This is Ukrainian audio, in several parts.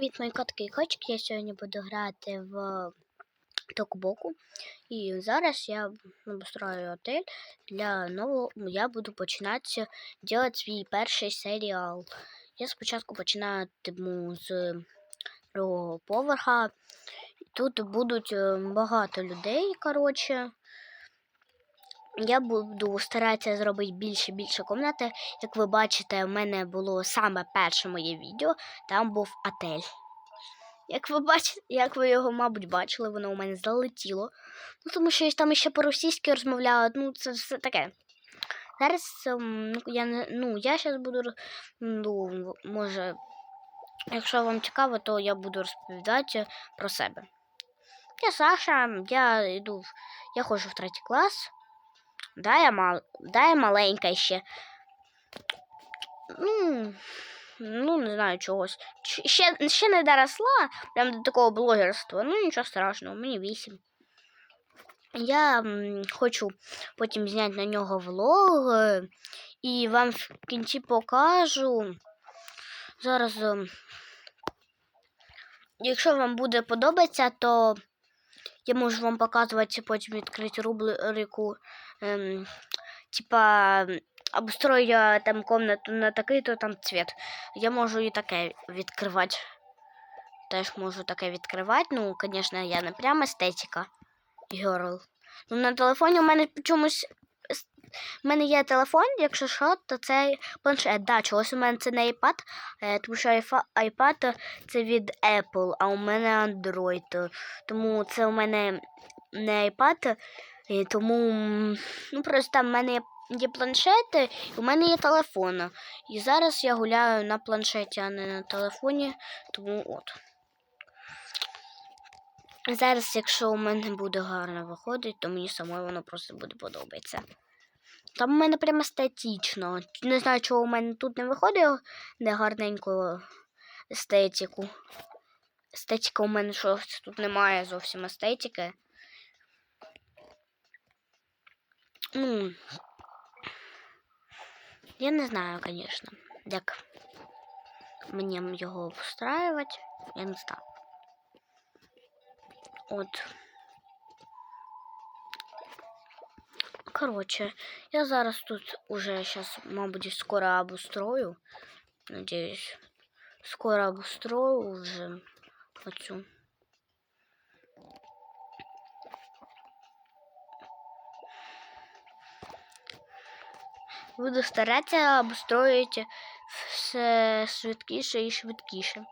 Від мої котки і кочки я сьогодні буду грати в токбоку. І зараз я обустрою отель для нового. Я буду починати робити свій перший серіал. Я спочатку починатиму з другого поверха. Тут будуть е, багато людей, коротше. Я буду старатися зробити більше більше кімнати. Як ви бачите, в мене було саме перше моє відео, там був отель. Як ви бачите, як ви його, мабуть, бачили, воно у мене залетіло. Ну, тому що я там ще по-російськи розмовляла, ну, це все таке. Зараз ем, ну, я ну, я зараз буду ну, може, якщо вам цікаво, то я буду розповідати про себе. Я Саша, я йду, я ходжу в третій клас. Да, я мал, да, я маленька ще. Ну, ну, не знаю чогось. Ще, ще не доросла прям до такого блогерства. Ну, нічого страшного, мені вісім. Я м, хочу потім зняти на нього влог е, і вам в кінці покажу. Зараз, ем, якщо вам буде подобатися, то я можу вам показувати потім відкрити рубрику. Ем, типа, обустрою там комнату на такий-то там цвет. Я можу і таке відкривати. Теж можу таке відкривати. Ну, звісно, я не прямо естетика. Girl. Ну, на телефоні у мене чомусь. У мене є телефон, якщо що, то це планшет. Да, чогось у мене це не iPad, е, тому що iPad це від Apple, а у мене Android. Тому це у мене не iPad, тому ну, просто там в мене є, планшети, і у мене є телефон. І зараз я гуляю на планшеті, а не на телефоні, тому от. Зараз, якщо у мене буде гарно виходить, то мені самої воно просто буде подобатися. Там у мене прямо естетично. Не знаю, чого у мене тут не виходить не гарненько естетику. Естетика у мене щось тут немає зовсім естетики. Ну, я не знаю, звісно, як мені його обустраювати. Я не знаю. От. Коротше, я зараз тут уже сейчас, мабуть, скоро обустрою. Надеюсь. Скоро обустрою уже оцю. Буду старатися обустроїти все швидкіше і швидкіше.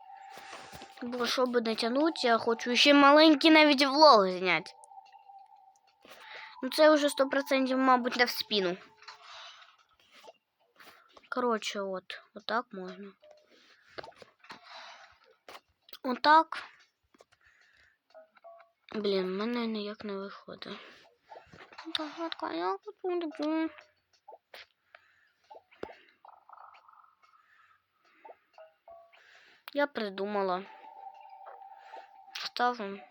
Бо щоб не я хочу ще маленький навіть влог зняти. Ну це вже 100% мабуть не в спину. Коротше, от, отак можна. Отак. Блін, в мене ніяк не виходить. Буде? Я придумала. Ставим.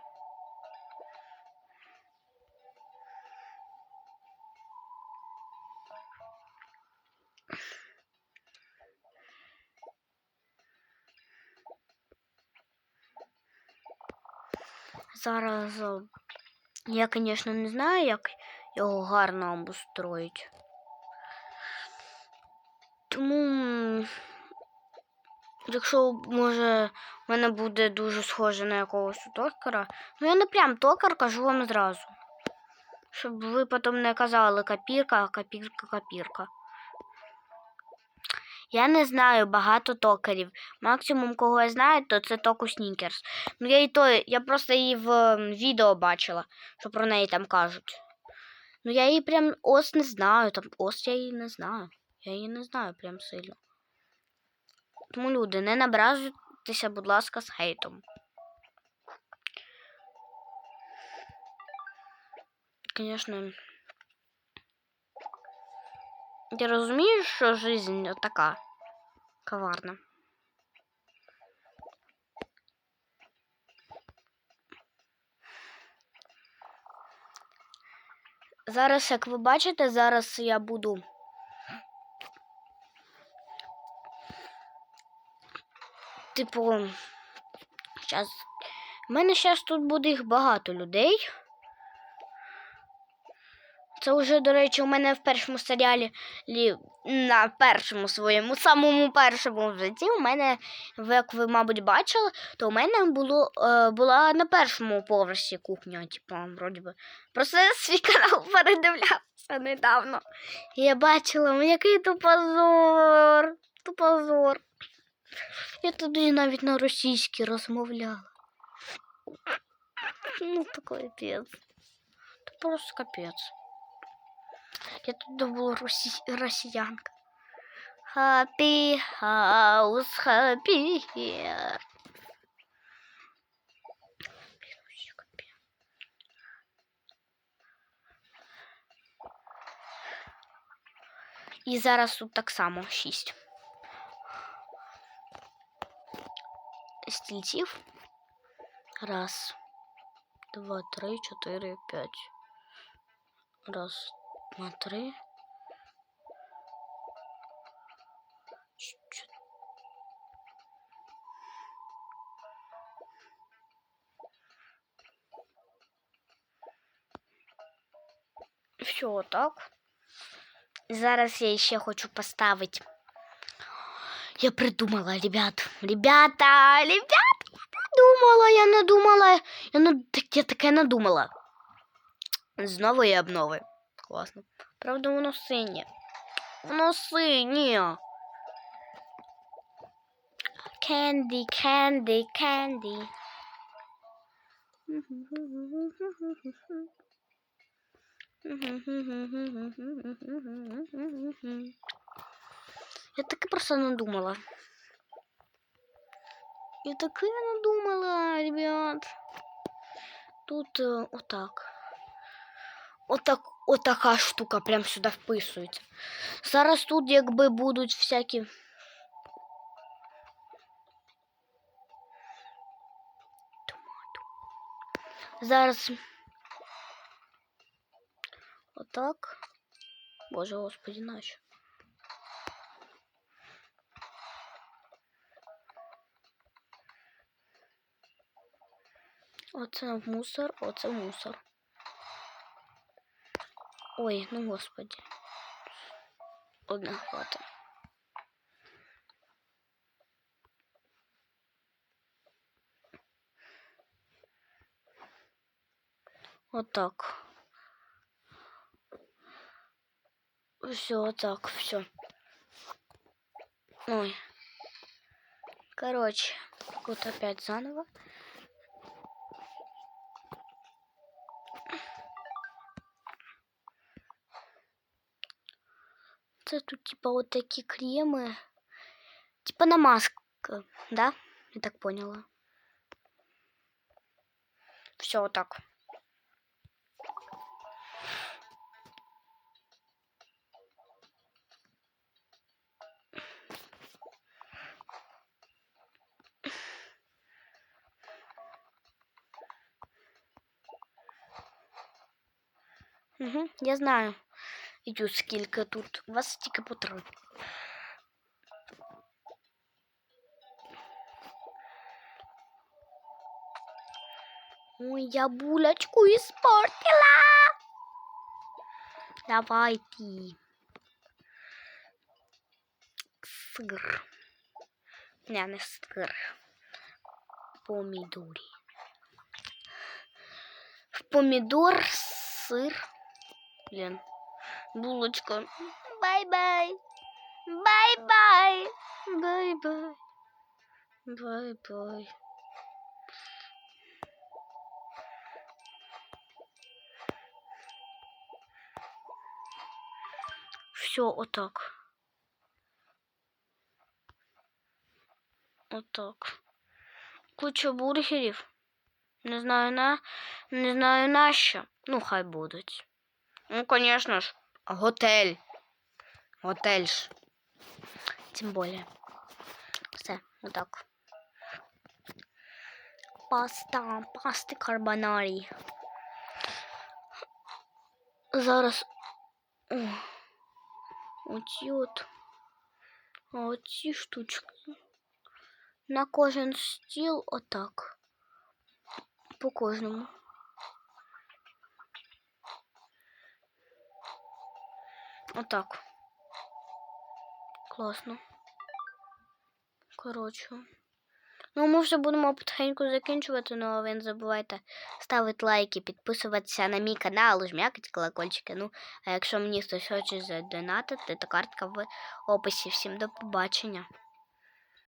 Зараз о, я, звісно, не знаю, як його гарно обустроїть. Тому, якщо, може, в мене буде дуже схоже на якогось токара, ну я не прям токар, кажу вам зразу. Щоб ви потім не казали копірка, копірка, копірка. Я не знаю багато токарів. Максимум, кого я знаю, то це току Снікерс. Ну я і то, я просто її в відео бачила, що про неї там кажуть. Ну я її прям ос не знаю. Там ос я її не знаю. Я її не знаю прям сильно. Тому люди, не набражуйтеся, будь ласка, з хейтом. Звісно. Я розумію, що жизнь така коварна. Зараз, як ви бачите, зараз я буду. Типу, Щас... У мене зараз тут буде їх багато людей. Це вже, до речі, у мене в першому серіалі на першому своєму, самому першому в житті. У мене, як ви, мабуть, бачили, то у мене було, е, була на першому поверсі кухня, типу, вроді би. Просто я свій канал передивлявся недавно. І я бачила, який то позор. То позор. Я тоді навіть на російській розмовляла. Ну, капець. То просто капець. Я тут була росі... росіянка. Happy house, happy here. І зараз тут так само шість. Стільців. Раз, два, три, чотири, п'ять. Раз, два, три. Ч- чо- Все, так. Зараз я ще хочу поставити. Я придумала, ребят. Ребята, ребята, я придумала, я надумала. Я, на... так- я таке надумала. З нової обнови. Класно. Правда, воно синє. Воно синє. Candy, candy, candy. Я таке просто надумала. Я таке надумала, ребят. Тут е, отак. Отак, отака штука прям сюди вписується. Зараз тут якби будуть всякі. Зараз. Отак. Боже господи, нащо? Оце мусор, оце мусор. Ой, ну господи. Одна хвата. Отак. Все, так, все. Ой. Короче, вот опять заново. Це тут типа вот такие кремы. Типа намазка, да? Я так поняла. Все вот так. Угу, я знаю. Ідю, скільки тут. У вас тільки по три. Ой, я булочку испортила. Давайте. Сыр. Не, не сыр. Помидоры. Помидор, сыр. Блин. Булочка. Бай-бай. Бай-бай. Бай-бай. Бай-бай. Все, отак. Отак. Куча бургерів. Не знаю на. Не знаю на що. Ну, хай будуть. Ну, конечно ж, готель. Готель ж. Тим более. Все, отак. Паста, пасти карбонарі. Зараз. Оці от. Оці штучки. на кожен стіл отак. По кожному. Отак. Класно. Коротше. Ну, ми вже будемо потихеньку закінчувати, ну, але ви не забувайте ставити лайки, підписуватися на мій канал, жмякати колокольчики. Ну, а якщо мені хтось хоче задонатити, то картка в описі. Всім до побачення.